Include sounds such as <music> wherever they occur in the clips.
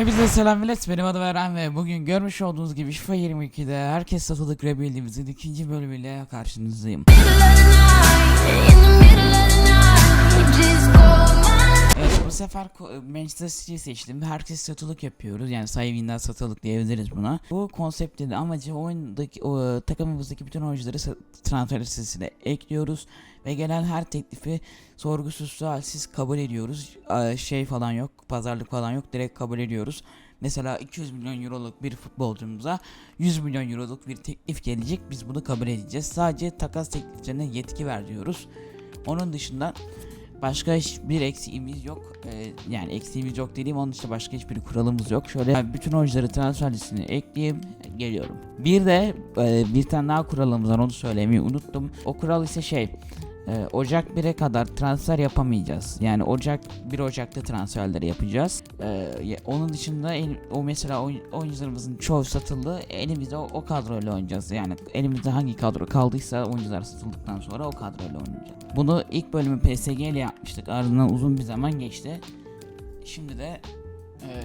Hepinize selam millet benim adım Eren ve bugün görmüş olduğunuz gibi FIFA 22'de herkes satılık rebuild'imizin ikinci bölümüyle karşınızdayım. Bu sefer ko- Manchester City seçtim. Herkes satılık yapıyoruz. Yani sahibinden satılık diyebiliriz buna. Bu konseptin amacı oyundaki o, takımımızdaki bütün oyuncuları transfer listesine ekliyoruz ve gelen her teklifi sorgusuz sualsiz kabul ediyoruz. Şey falan yok, pazarlık falan yok. Direkt kabul ediyoruz. Mesela 200 milyon euroluk bir futbolcumuza 100 milyon euroluk bir teklif gelecek. Biz bunu kabul edeceğiz. Sadece takas tekliflerine yetki ver diyoruz. Onun dışında Başka hiçbir eksiğimiz yok. Ee, yani eksiğimiz yok dediğim onun dışında başka hiçbir kuralımız yok. Şöyle bütün oyuncuları transfer listesine ekleyeyim. Geliyorum. Bir de e, bir tane daha kuralımız var onu söylemeyi unuttum. O kural ise şey e, Ocak 1'e kadar transfer yapamayacağız. Yani Ocak 1 Ocak'ta transferleri yapacağız. E, ya- onun dışında o mesela oyun- oyuncularımızın çoğu satıldı. Elimizde o, o kadroyla oynayacağız. Yani elimizde hangi kadro kaldıysa oyuncular satıldıktan sonra o kadroyla oynayacağız. Bunu ilk bölümü PSG ile yapmıştık. Ardından uzun bir zaman geçti. Şimdi de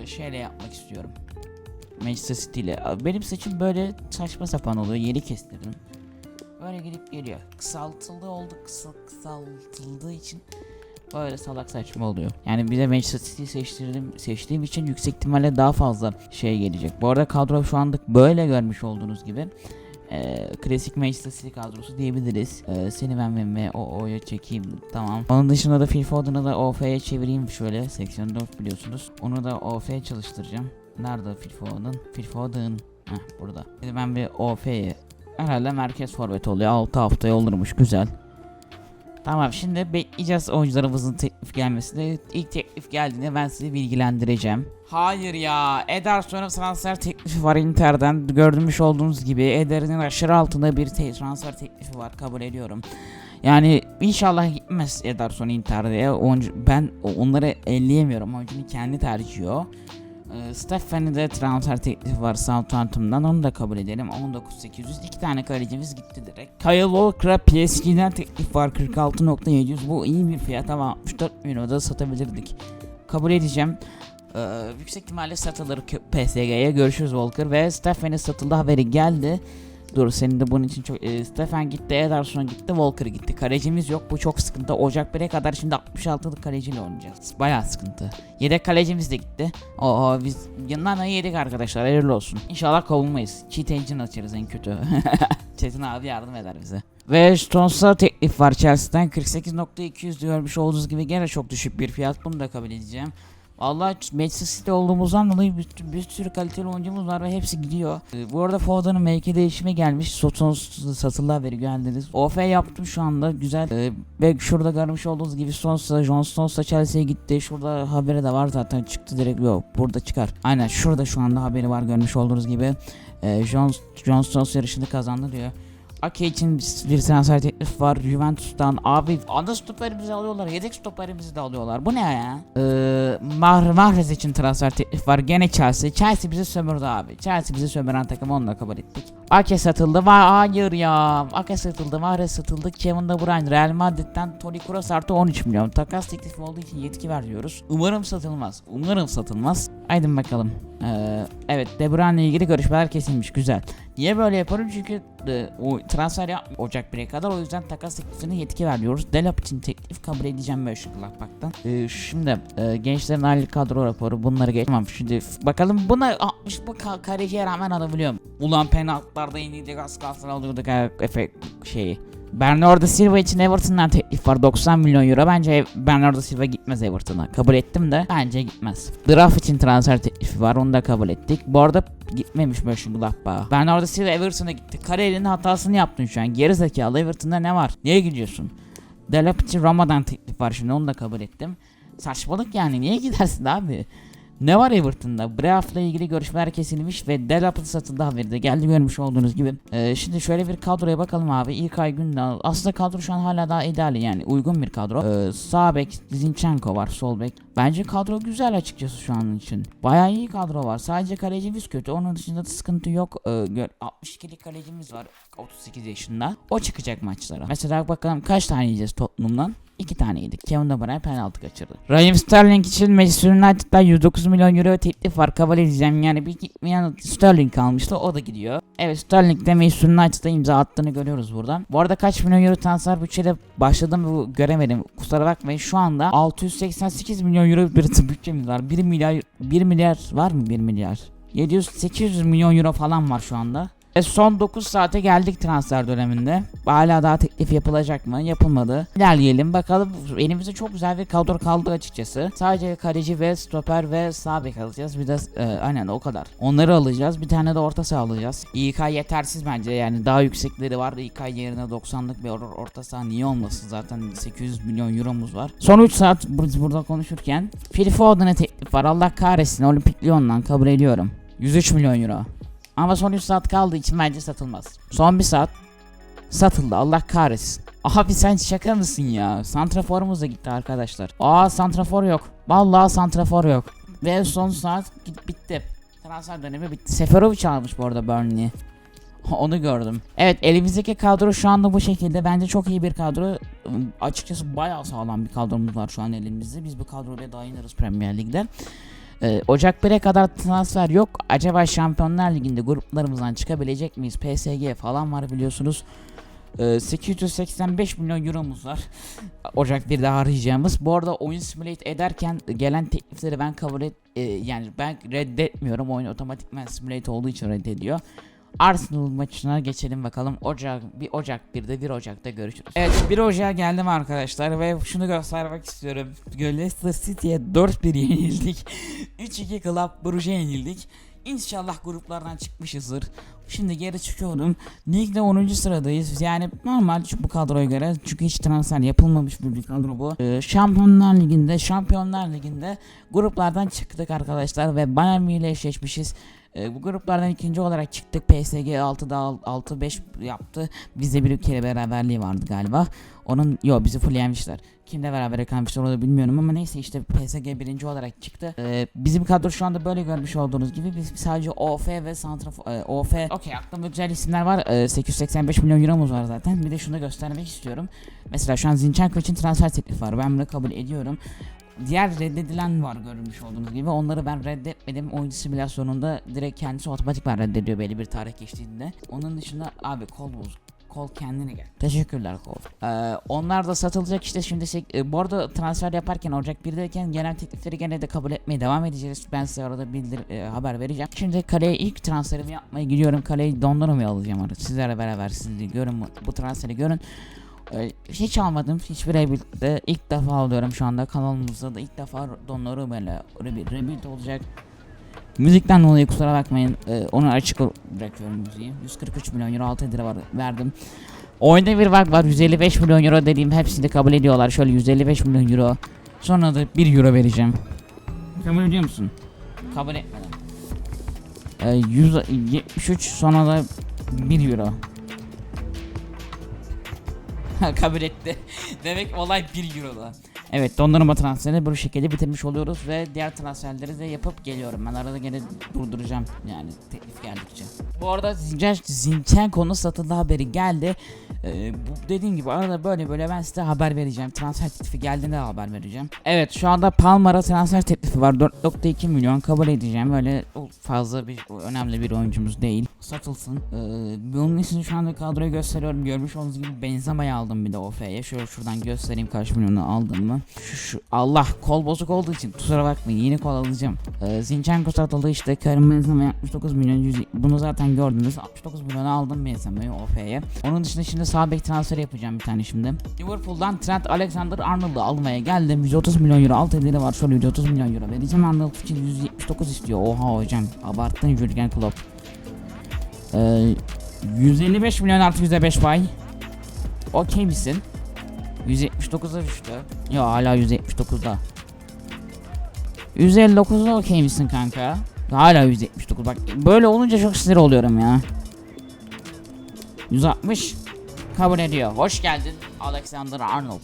e, şeyle yapmak istiyorum. Manchester City ile. Benim seçim böyle saçma sapan oluyor. Yeri kestirdim. Böyle gidip geliyor. Kısaltıldı oldu. Kısa, kısaltıldığı için böyle salak saçma oluyor. Yani bir de Manchester City seçtirdim, seçtiğim için yüksek ihtimalle daha fazla şey gelecek. Bu arada kadro şu anlık böyle görmüş olduğunuz gibi. Ee, klasik Manchester City kadrosu diyebiliriz. Ee, seni ben ben ve o O'ya çekeyim tamam. Onun dışında da Phil Foden'ı da OF'ye çevireyim şöyle 84 biliyorsunuz. Onu da OF'ye çalıştıracağım. Nerede Phil Foden? Phil Foden. Heh burada. Şimdi ben bir OF'ye herhalde merkez forvet oluyor. 6 haftaya olurmuş güzel. Tamam şimdi bekleyeceğiz oyuncularımızın teklif gelmesini. İlk teklif geldiğinde ben sizi bilgilendireceğim. Hayır ya Ederson'un transfer teklifi var Inter'den. Görmüş olduğunuz gibi Eder'in aşırı altında bir te- transfer teklifi var kabul ediyorum. Yani inşallah gitmez Ederson Inter'de. Ben onları elleyemiyorum. Oyuncunun kendi tercihi o. Ee, Stephen'in de transfer teklifi var Southampton'dan. Onu da kabul edelim. 19.800 iki tane kalecimiz gitti direkt. Kyle Walker'a PSG'den teklif var. 46.700 bu iyi bir fiyat ama 64 milyona satabilirdik. Kabul edeceğim. Ee, yüksek ihtimalle satılır PSG'ye görüşürüz Walker ve Stephen'in satıldı. Haberi geldi Dur senin de bunun için çok e, Stefan gitti, Ederson gitti, Walker gitti. Kalecimiz yok. Bu çok sıkıntı. Ocak 1'e kadar şimdi 66'lık kaleciyle oynayacağız. Bayağı sıkıntı. Yedek kalecimiz de gitti. Oo biz yanından ayı yedik arkadaşlar. Hayırlı olsun. İnşallah kovulmayız. Cheat engine açarız en kötü. <laughs> Çetin abi yardım eder bize. Ve Stones'a teklif var Chelsea'den 48.200 görmüş olduğunuz gibi gene çok düşük bir fiyat. Bunu da kabul edeceğim. Vallahi Manchester City olduğumuzdan dolayı bir, bir sürü kaliteli oyuncumuz var ve hepsi gidiyor. Ee, bu arada Foden'ın mevki değişimi gelmiş. Soton satıldı haberi geldiniz. OF yaptım şu anda güzel. Ee, ve şurada görmüş olduğunuz gibi Stones'a, John Stones'a Chelsea'ye gitti. Şurada haberi de var zaten çıktı direkt. Yok burada çıkar. Aynen şurada şu anda haberi var görmüş olduğunuz gibi. Ee, John, John Stones yarışını kazandı diyor. Ake için bir transfer teklif var. Juventus'tan. Abi ana stoperimizi alıyorlar yedek stoperimizi de alıyorlar. Bu ne ya? Ee, Mah Mahrez için transfer teklif var. Gene Chelsea. Chelsea bizi sömürdü abi. Chelsea bizi sömüren takım onu da kabul ettik. Ake satıldı. Var hayır ya. Ake satıldı Mahrez satıldı. Kevin De Bruyne Real Madrid'den Toni Kroos artı 13 milyon. Takas teklifi olduğu için yetki ver diyoruz. Umarım satılmaz. Umarım satılmaz Haydi bakalım ee, evet De Bruyne ile ilgili görüşmeler kesilmiş güzel Niye böyle yaparım? Çünkü e, o transfer yapmıyor Ocak 1'e kadar o yüzden takas teklifine yetki veriyoruz. Delap için teklif kabul edeceğim böyle şıklatmaktan. E, şimdi e, gençlerin aylık kadro raporu bunları geç. Tamam şimdi bakalım buna 60 bu ka- kaleciye rağmen alabiliyor mu? Ulan penaltılarda yenildik az kalsın alıyorduk efekt şeyi. Bernardo Silva için Everton'dan teklif var 90 milyon euro. Bence Bernardo Silva gitmez Everton'a. Kabul ettim de bence gitmez. Draft için transfer teklifi var onu da kabul ettik. Bu arada gitmemiş Mönchengladbach'a. Bernardo Silva Everton'a gitti. Kariyerinin hatasını yaptın şu an. Geri zekalı Everton'da ne var? Niye gidiyorsun? Delap için Roma'dan teklif var şimdi onu da kabul ettim. Saçmalık yani niye gidersin abi? Ne var Everton'da? Breath'la ilgili görüşmeler kesilmiş ve Delap'ın satıldı haberi de geldi görmüş olduğunuz gibi. Ee, şimdi şöyle bir kadroya bakalım abi. İlkay Gündal. Aslında kadro şu an hala daha ideal yani uygun bir kadro. Ee, sağ bek Zinchenko var sol bek. Bence kadro güzel açıkçası şu an için. Bayağı iyi kadro var. Sadece kalecimiz kötü. Onun dışında da sıkıntı yok. Ee, gör- 62'lik kalecimiz var 38 yaşında. O çıkacak maçlara. Mesela bakalım kaç tane yiyeceğiz Tottenham'dan? İki tane yedik. Kevin De Bruyne penaltı kaçırdı. Raheem Sterling için Manchester United'dan 109 milyon euro teklif var. Kabul edeceğim. Yani bir gitmeyen Sterling kalmıştı. O da gidiyor. Evet Sterling de Manchester United'a imza attığını görüyoruz buradan. Bu arada kaç milyon euro transfer bütçeyle başladım bu göremedim. Kusura bakmayın. Şu anda 688 milyon euro bir <laughs> bütçemiz var. 1 milyar 1 milyar var mı 1 milyar? 700-800 milyon euro falan var şu anda. E son 9 saate geldik transfer döneminde. Hala daha teklif yapılacak mı? Yapılmadı. İlerleyelim bakalım. Elimizde çok güzel bir kadro kaldı açıkçası. Sadece kaleci ve stoper ve sağ bek alacağız. Bir de e, aynen o kadar. Onları alacağız. Bir tane de orta saha alacağız. İK yetersiz bence. Yani daha yüksekleri var. İK yerine 90'lık bir or- orta saha niye olmasın? Zaten 800 milyon euromuz var. Son 3 saat biz burada konuşurken Phil Foden'a teklif var. Allah kahretsin. Olimpik Lyon'dan kabul ediyorum. 103 milyon euro. Ama son 3 saat kaldığı için bence satılmaz. Son 1 saat satıldı Allah kahretsin. Abi sen şaka mısın ya? Santraforumuz da gitti arkadaşlar. Aa santrafor yok. Vallahi santrafor yok. Ve son saat bitti. Transfer dönemi bitti. Seferovic almış bu arada Burnley. <laughs> Onu gördüm. Evet elimizdeki kadro şu anda bu şekilde. Bence çok iyi bir kadro. Açıkçası bayağı sağlam bir kadromuz var şu an elimizde. Biz bu kadroyla daha ineriz Premier Lig'de. Ee, Ocak 1'e kadar transfer yok. Acaba Şampiyonlar Ligi'nde gruplarımızdan çıkabilecek miyiz? PSG falan var biliyorsunuz. Ee, 885 milyon euromuz var. <laughs> Ocak 1'de harcayacağımız. Bu arada oyun simulate ederken gelen teklifleri ben kabul et e, yani ben reddetmiyorum. Oyun otomatikman simulate olduğu için reddediyor. Arsenal maçına geçelim bakalım. Ocak bir Ocak 1'de 1 Ocak'ta görüşürüz. Evet 1 Ocak'a geldim arkadaşlar ve şunu göstermek istiyorum. Leicester City'ye 4-1 yenildik. <laughs> 3-2 Club Brugge'ye yenildik. İnşallah gruplardan çıkmışızdır. Şimdi geri çıkıyorum. Ligde 10. sıradayız. Yani normal bu kadroya göre. Çünkü hiç transfer yapılmamış bir kadro bu. Ee, Şampiyonlar Ligi'nde, Şampiyonlar Ligi'nde gruplardan çıktık arkadaşlar ve Bayern ile eşleşmişiz. Ee, bu gruplardan ikinci olarak çıktık. PSG 6'da 6-5 yaptı. Bizde bir kere beraberliği vardı galiba. Onun yo bizi fullleyenmişler. Kimle beraber kalmışlar onu bilmiyorum ama neyse işte PSG birinci olarak çıktı. Ee, bizim kadro şu anda böyle görmüş olduğunuz gibi biz sadece OF ve Santraf e, OF okey aklımda güzel isimler var. Ee, 885 milyon euromuz var zaten. Bir de şunu göstermek istiyorum. Mesela şu an Zinchenko için transfer teklifi var. Ben bunu kabul ediyorum. Diğer reddedilen var görmüş olduğunuz gibi. Onları ben reddetmedim. Oyuncu simülasyonunda direkt kendisi otomatikman reddediyor belli bir tarih geçtiğinde. Onun dışında abi kol bozuk. Kol kendine gel. Teşekkürler kol. Ee, onlar da satılacak işte şimdi e, bu arada transfer yaparken Ocak 1'deyken gelen teklifleri gene de kabul etmeye devam edeceğiz. Ben size arada bildir e, haber vereceğim. Şimdi kaleye ilk transferimi yapmaya gidiyorum. Kaleyi dondurmaya alacağım artık. Sizlerle beraber siz de görün bu- bu transferi görün. Ee, hiç almadım. Hiçbir rebuild'de ilk defa alıyorum şu anda kanalımızda da ilk defa donları böyle rebuild, rebuild olacak. Müzikten dolayı kusura bakmayın. Ee, onu açık bırakıyorum müziği. 143 milyon euro 6 lira var, verdim. Oyunda bir bug var 155 milyon euro dediğim hepsini kabul ediyorlar. Şöyle 155 milyon euro. Sonra da 1 euro vereceğim. Kabul ediyor musun? Kabul etmedim. Ee, 173 sonra da 1 euro. <laughs> kabul etti. Demek olay 1 euroda. Evet dondurma transferini bu şekilde bitirmiş oluyoruz ve diğer transferleri de yapıp geliyorum. Ben arada gene durduracağım yani teklif geldikçe. Bu arada Zinchenko'nun satıldı haberi geldi. Ee, bu dediğim gibi arada böyle böyle ben size haber vereceğim. Transfer teklifi geldiğinde haber vereceğim. Evet şu anda Palmar'a transfer teklifi var. 4.2 milyon kabul edeceğim. Öyle fazla bir önemli bir oyuncumuz değil. Satılsın. Ee, bunun için şu anda kadroyu gösteriyorum. Görmüş olduğunuz gibi Benzema'yı aldım bir de OF'ye. Şöyle şuradan göstereyim kaç milyonu aldım mı. Şu, şu Allah kol bozuk olduğu için kusura bakmayın yeni kol alacağım. Ee, Zinchenko satıldı işte Benzema 69 milyon 100, bunu zaten gördünüz 69 milyona aldım Benzema'yı OF'ye. Onun dışında şimdi sağ bek transferi yapacağım bir tane şimdi. Liverpool'dan Trent Alexander-Arnold'u almaya geldim 130 milyon euro alt ederi var şöyle 130 milyon euro vereceğim Arnold için 179 istiyor oha hocam abarttın Jurgen Klopp. Ee, 155 milyon artı %5 pay. Okey misin? 179'a düştü. Yo hala 179'da. 159'da okey misin kanka? Hala 179 bak böyle olunca çok sinir oluyorum ya. 160 kabul ediyor. Hoş geldin Alexander Arnold.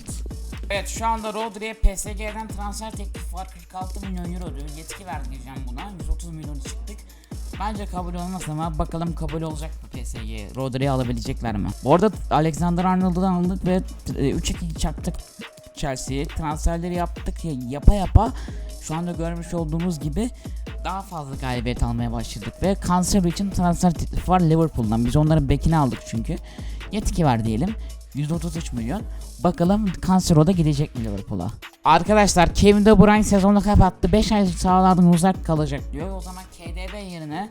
Evet şu anda Rodri'ye PSG'den transfer teklifi var 46 milyon euro diyor. Yetki verdireceğim buna. 130 milyon çıktık. Bence kabul olmaz ama bakalım kabul olacak mı PSG? Rodri'yi alabilecekler mi? Bu arada Alexander Arnold'dan aldık ve e, 3-2 çaktık. Chelsea. Transferleri yaptık ya yapa yapa şu anda görmüş olduğumuz gibi daha fazla galibiyet almaya başladık ve Cancelo için transfer teklifi var Liverpool'dan. Biz onların bekini aldık çünkü. Yetki var diyelim. 133 milyon. Bakalım Cancelo da gidecek mi Liverpool'a? Arkadaşlar Kevin De Bruyne sezonu kapattı. 5 ay sahalardan uzak kalacak diyor. O zaman KDB yerine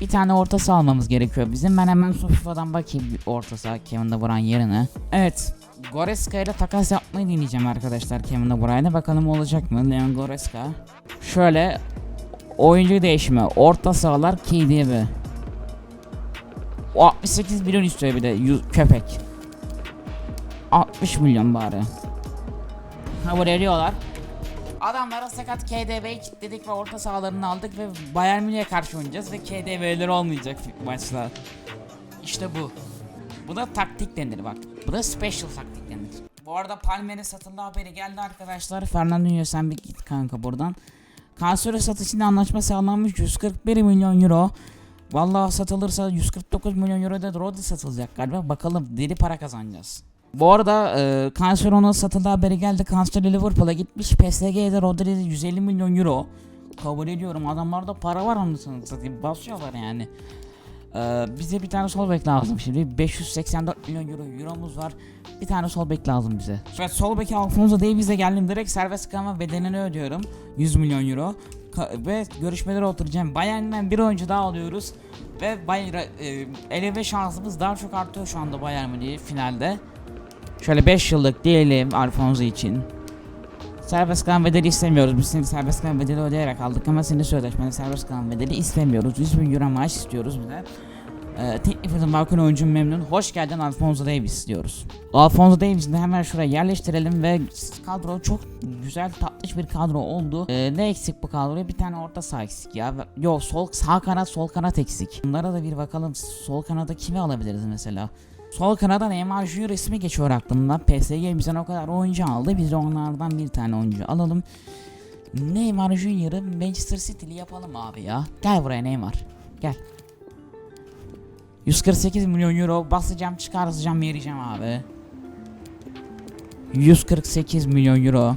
bir tane orta saha almamız gerekiyor bizim. Ben hemen Sofifa'dan bakayım bir orta saha Kevin De Bruyne yerine. Evet. Goreska ile takas yapmayı deneyeceğim arkadaşlar Kevin De Bruyne'e. Bakalım olacak mı? Leon Goreska. Şöyle oyuncu değişimi. Orta sahalar KDB. O 68 milyon istiyor bir de köpek. 60 milyon bari. Kabul ediyorlar. Adamlara sakat KDB'yi kilitledik ve orta sahalarını aldık ve Bayern Münih'e karşı oynayacağız ve KDB'leri olmayacak maçlar. İşte bu. Bu da taktik denir bak. Bu da special taktik denir. Bu arada Palmer'in satılma haberi geldi arkadaşlar. Fernandinho sen bir git kanka buradan. Kansöre satışında anlaşma sağlanmış 141 milyon euro. Vallahi satılırsa 149 milyon euro da Rodri satılacak galiba. Bakalım deli para kazanacağız. Bu arada e, Cancelo'nun satıldığı haberi geldi. Cancelo Liverpool'a gitmiş. PSG'de Rodri 150 milyon euro. Kabul ediyorum. Adamlarda para var anasını satayım. Basıyorlar yani. E, bize bir tane sol bek lazım şimdi. 584 milyon euro euromuz var. Bir tane sol bek lazım bize. Evet sol beki Alfonso Davies'e geldim. Direkt serbest kalma bedelini ödüyorum. 100 milyon euro. Ka- ve görüşmelere oturacağım. Bayern'den bir oyuncu daha alıyoruz. Ve Bayern, e, eleme şansımız daha çok artıyor şu anda Bayern Münih finalde. Şöyle 5 yıllık diyelim Alfonso için. Serbest kalan bedeli istemiyoruz. Biz seni serbest kalan bedeli ödeyerek aldık ama senin sözleşmeni serbest kalan bedeli istemiyoruz. 100 bin euro maaş istiyoruz bir de. Ee, teklifimizin balkon oyuncu memnun. Hoş geldin Alfonso Davis diyoruz. Alfonso Davis'i de hemen şuraya yerleştirelim ve kadro çok güzel tatlış bir kadro oldu. Ee, ne eksik bu kadroya? Bir tane orta saha eksik ya. Yok sol sağ kanat sol kanat eksik. Bunlara da bir bakalım. Sol kanada kimi alabiliriz mesela? Sol kanada Neymar Junior ismi geçiyor aklımda. PSG bizden o kadar oyuncu aldı. Biz de onlardan bir tane oyuncu alalım. Neymar Junior'ı Manchester City'li yapalım abi ya. Gel buraya Neymar. Gel. 148 milyon euro basacağım çıkartacağım vereceğim abi. 148 milyon euro.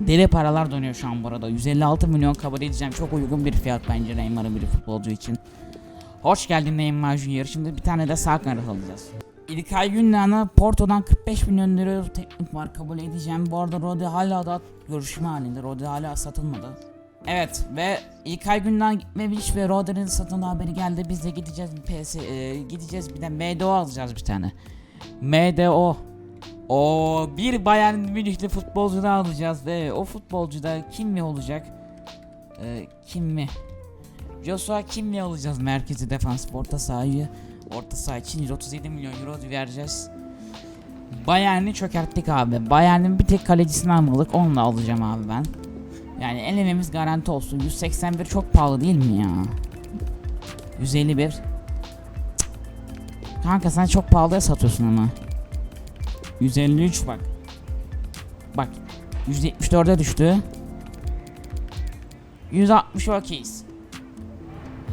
Deli paralar dönüyor şu an burada. 156 milyon kabul edeceğim. Çok uygun bir fiyat bence Neymar'ın bir futbolcu için. Hoş geldin Neymar Junior. Şimdi bir tane de sağ kanat alacağız. İlkay Gündoğan'a Porto'dan 45 milyon lira teklif var kabul edeceğim. Bu arada Rodri hala da görüşme halinde. Rodri hala satılmadı. Evet ve İlkay Gündoğan gitmemiş ve Rodri'nin satılma haberi geldi. Biz de gideceğiz bir PS e, gideceğiz bir de MDO alacağız bir tane. MDO. O bir Bayern Münihli futbolcu da alacağız ve o futbolcu da kim mi olacak? Ee, kim mi? Joshua Kimmi alacağız merkezi defans orta sahayı. Orta saha için 137 milyon euro vereceğiz. Bayern'i çökerttik abi. Bayern'in bir tek kalecisini almalık. Onunla alacağım abi ben. Yani elememiz garanti olsun. 181 çok pahalı değil mi ya? 151. Cık. Kanka sen çok pahalıya satıyorsun ama. 153 bak. Bak. 174'e düştü. 160 okeyiz.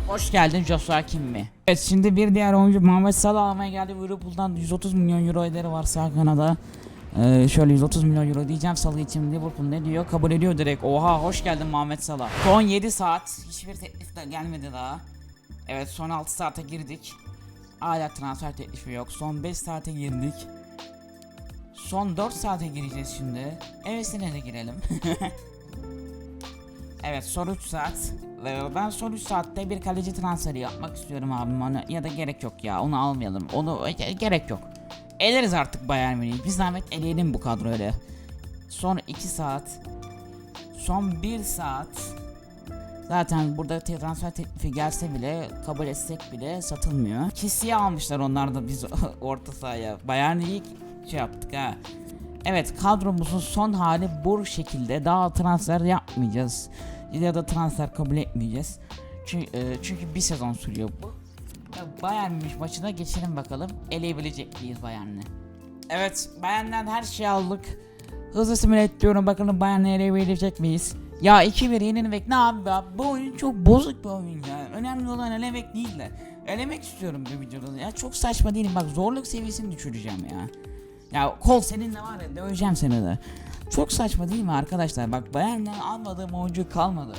Hoş geldin Joshua Kimmi. Evet şimdi bir diğer oyuncu Muhammed Salah almaya geldi. Liverpool'dan 130 milyon euro ederi var sağ kanada. Ee, şöyle 130 milyon euro diyeceğim Salah için Liverpool ne diyor? Kabul ediyor direkt. Oha hoş geldin Muhammed Salah. Son 7 saat hiçbir teklif de gelmedi daha. Evet son 6 saate girdik. Hala transfer teklifi yok. Son 5 saate girdik. Son 4 saate gireceğiz şimdi. Evesine de girelim. <laughs> Evet son 3 saat. Ben son 3 saatte bir kaleci transferi yapmak istiyorum abim ona ya da gerek yok ya onu almayalım onu e, gerek yok. Eleriz artık Bayern Münih'i bir zahmet eleyelim bu kadroyla. Son 2 saat. Son 1 saat. Zaten burada transfer teklifi gelse bile kabul etsek bile satılmıyor. Kesiye almışlar onlar da biz <laughs> orta sahaya. Bayern iyi şey yaptık ha. Evet kadromuzun son hali bu şekilde. Daha transfer yapmayacağız. Ya da transfer kabul etmeyeceğiz. Çünkü, çünkü bir sezon sürüyor bu. Ya Bayern Münih maçına geçelim bakalım. Eleyebilecek miyiz Bayern'i? Evet Bayern'den her şeyi aldık. Hızlı simüle diyorum bakalım Bayern'i eleyebilecek miyiz? Ya 2-1 yenilmek ne abi ya? Bu oyun çok bozuk bir oyun ya. Önemli olan elemek değil de. Elemek istiyorum bu videoda. Ya çok saçma değilim bak zorluk seviyesini düşüreceğim ya. Ya kol seninle var ya döveceğim seni de. Çok saçma değil mi arkadaşlar? Bak Bayern'den almadığım oyuncu kalmadı.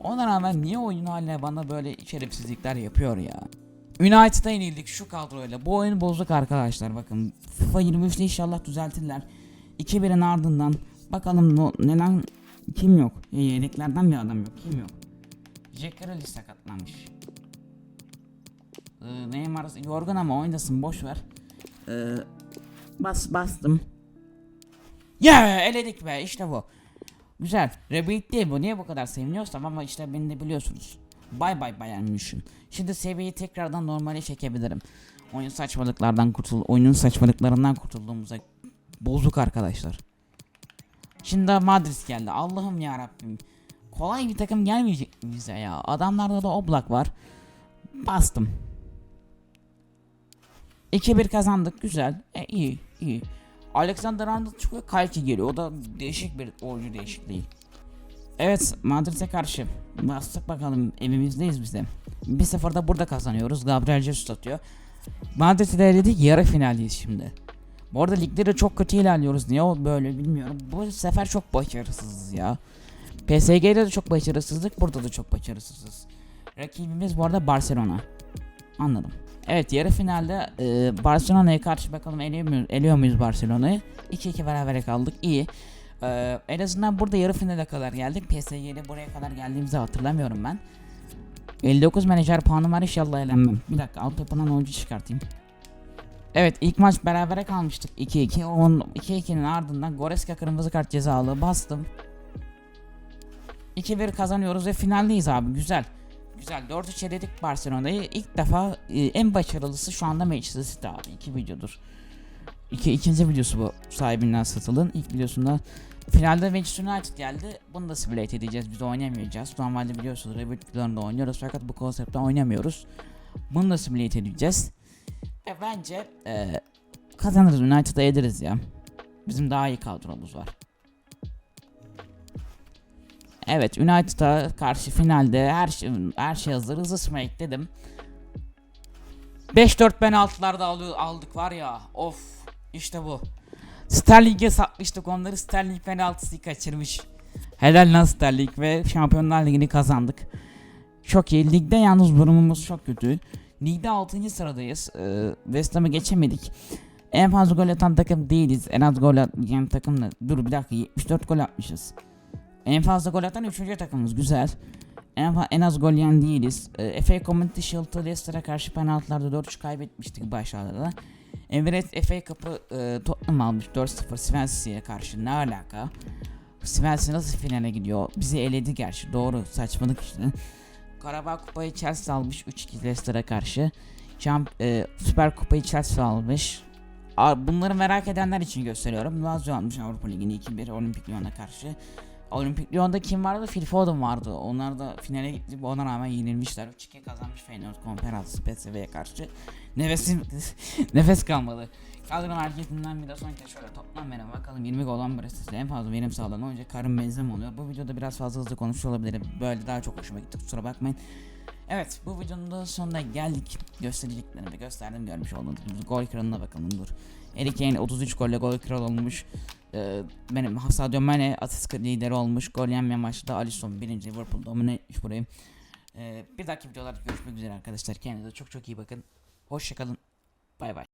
Ona rağmen niye oyun haline bana böyle şerefsizlikler yapıyor ya? United'a yenildik şu kadroyla. Bu oyun bozuk arkadaşlar bakın. FIFA 23'te inşallah düzeltirler. 2-1'in ardından bakalım no, neden kim yok? E, Yedeklerden bir adam yok. Kim yok? Jack Grealish sakatlanmış. Ee, Neymar yorgun ama oynasın boş ver. Ee, bas bastım. Ya eledik be işte bu. Güzel. Rebuild değil bu. Niye bu kadar seviniyorsam ama işte beni de biliyorsunuz. Bay bay Bayern München. Şimdi seviyeyi tekrardan normale çekebilirim. Oyun saçmalıklardan kurtul oyunun saçmalıklarından kurtulduğumuza bozuk arkadaşlar. Şimdi Madrid geldi. Allah'ım ya Rabbim. Kolay bir takım gelmeyecek bize ya. Adamlarda da Oblak var. Bastım. 2-1 kazandık. Güzel. E, iyi, iyi. Alexander Arnold çıkıyor. Kalki geliyor. O da değişik bir oyuncu değişikliği. Evet Madrid'e karşı. Bastık bakalım evimizdeyiz biz de. 1-0'da burada kazanıyoruz. Gabriel Jesus atıyor. Madrid'i de eledik yarı finaldeyiz şimdi. Bu arada ligde de çok kötü ilerliyoruz. Niye o böyle bilmiyorum. Bu sefer çok başarısızız ya. PSG'de de çok başarısızlık. Burada da çok başarısızız. Rakibimiz bu arada Barcelona. Anladım. Evet yarı finalde e, Barcelona'ya karşı bakalım eliyor muyuz, eliyor muyuz Barcelona'yı? 2-2 berabere kaldık. İyi. E, en azından burada yarı finale kadar geldik. PSG'de buraya kadar geldiğimizi hatırlamıyorum ben. 59 menajer puanım var inşallah elenmem. Bir dakika altyapından oyuncu çıkartayım. Evet ilk maç berabere kalmıştık 2-2. Onun 2-2'nin ardından Goreska kırmızı kart cezalı bastım. 2-1 kazanıyoruz ve finaldeyiz abi güzel. Güzel 4-3 yedik Barcelona'yı. İlk defa e, en başarılısı şu anda Manchester City abi. İki videodur. İki, ikinci videosu bu sahibinden satılın. İlk videosunda finalde Manchester United geldi. Bunu da simulate edeceğiz. Biz oynamayacağız. Normalde biliyorsunuz Reboot videolarında oynuyoruz fakat bu konseptte oynamıyoruz. Bunu da simulate edeceğiz. Ve bence e, kazanırız United'a ederiz ya. Bizim daha iyi kadromuz var. Evet United'a karşı finalde her şey, her şey hazır. Hızlı smack dedim. 5-4 penaltılarda aldık var ya. Of işte bu. Sterling'e satmıştık onları. Sterling penaltısı kaçırmış. Helal lan Sterling ve Şampiyonlar Ligi'ni kazandık. Çok iyi. Ligde yalnız durumumuz çok kötü. Ligde 6. sıradayız. Ee, West Ham'ı geçemedik. En fazla gol atan takım değiliz. En az gol atan takım da. Dur bir dakika 74 gol atmışız. En fazla gol atan 3. takımımız güzel. En, en az gol yiyen değiliz. Ee, FA Community Shield'ı Leicester'a karşı penaltılarda 4-3 kaybetmiştik başlarda. Emirates FA Cup'ı e, Tottenham almış 4-0 Swansea'ya karşı ne alaka? Swansea nasıl finale gidiyor? Bizi eledi gerçi doğru saçmalık işte. Karabağ Kupayı Chelsea almış 3-2 Leicester'a karşı. Champ, e, Süper Kupayı Chelsea almış. Bunları merak edenler için gösteriyorum. Lazio almış Avrupa Ligi'ni 2-1 Olimpik Lyon'a karşı. Olimpik Lyon'da kim vardı? Phil Foden vardı. Onlar da finale gitti. Ona rağmen yenilmişler. 3-2 kazanmış Feyenoord Konferans PSV'ye karşı. Nefesim <laughs> nefes kalmadı. Kadro hareketinden bir de son şöyle toplam verim bakalım 20 gol olan Brest'te en fazla verim sağlanan oyuncu Karim Benzema oluyor. Bu videoda biraz fazla hızlı konuşmuş olabilirim. Böyle daha çok hoşuma gitti kusura bakmayın. Evet bu videonun da sonuna geldik. Göstereceklerimi gösterdim görmüş olduğunuz. Gol kralına bakalım dur. Eric Kane 33 golle gol kralı olmuş. Ee, benim Sadio Mane asist lideri olmuş. Gol yenmeyen maçta Alisson birinci Liverpool domine etmiş burayı. Ee, bir dahaki videolarda görüşmek üzere arkadaşlar. Kendinize çok çok iyi bakın. Hoşçakalın. Bay bay.